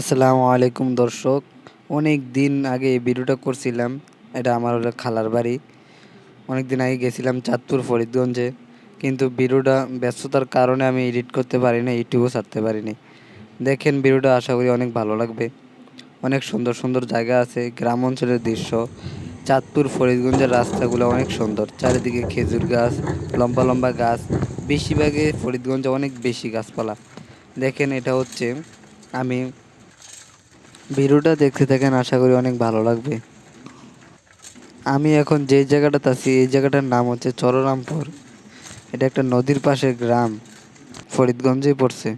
আসসালামু আলাইকুম দর্শক। অনেক দিন আগে এই ভিডিওটা করছিলাম। এটা আমার হলো খালার বাড়ি। অনেক দিন আগে গেছিলাম চাঁদপুর ফরিদগঞ্জে। কিন্তু ভিডিওটা ব্যস্ততার কারণে আমি এডিট করতে পারিনি ইউটিউবও ছাড়তে পারিনি দেখেন ভিডিওটা, আশা করি অনেক ভালো লাগবে। অনেক সুন্দর সুন্দর জায়গা আছে, গ্রাম অঞ্চলের দৃশ্য। চাঁদপুর ফরিদগঞ্জের রাস্তাগুলো অনেক সুন্দর। চারিদিকে খেজুর গাছ, লম্বা লম্বা গাছ। বেশিরভাগে ফরিদগঞ্জে অনেক বেশি গাছপালা। দেখেন এটা হচ্ছে আমি ভিডিওটা দেখতে থাকেন, আশা করি অনেক ভালো লাগবে। আমি এখন যে জায়গাটাতে আছি, এই জায়গাটার নাম হচ্ছে চররামপুর এটা একটা নদীর পাশে গ্রাম, ফরিদগঞ্জেই পড়ছে।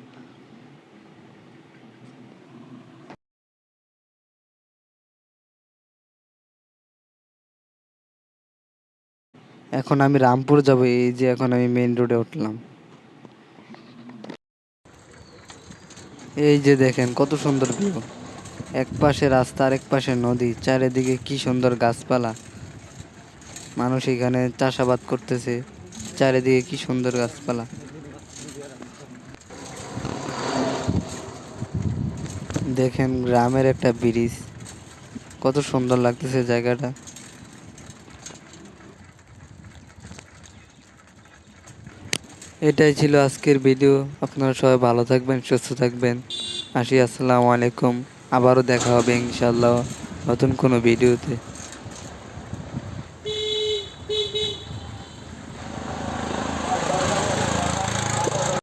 এখন আমি রামপুর যাব, এই যে এখন আমি মেইন রোডে উঠলাম। এই যে দেখেন, কত সুন্দর ভিউ এক পাশে রাস্তা, আরেক পাশে নদী। চারিদিকে কি সুন্দর গাছপালা। মানুষ এখানে চাষাবাদ করতেছে। চারিদিকে কি সুন্দর গাছপালা। দেখেন গ্রামের একটা ব্রিজ। কত সুন্দর লাগতেছে জায়গাটা। এটাই ছিল আজকের ভিডিও। আপনারা সবাই ভালো থাকবেন, সুস্থ থাকবেন। আসি, আসসালামু আলাইকুম। আবারও দেখা হবে ইনশাল্লাহ নতুন কোনো ভিডিওতে।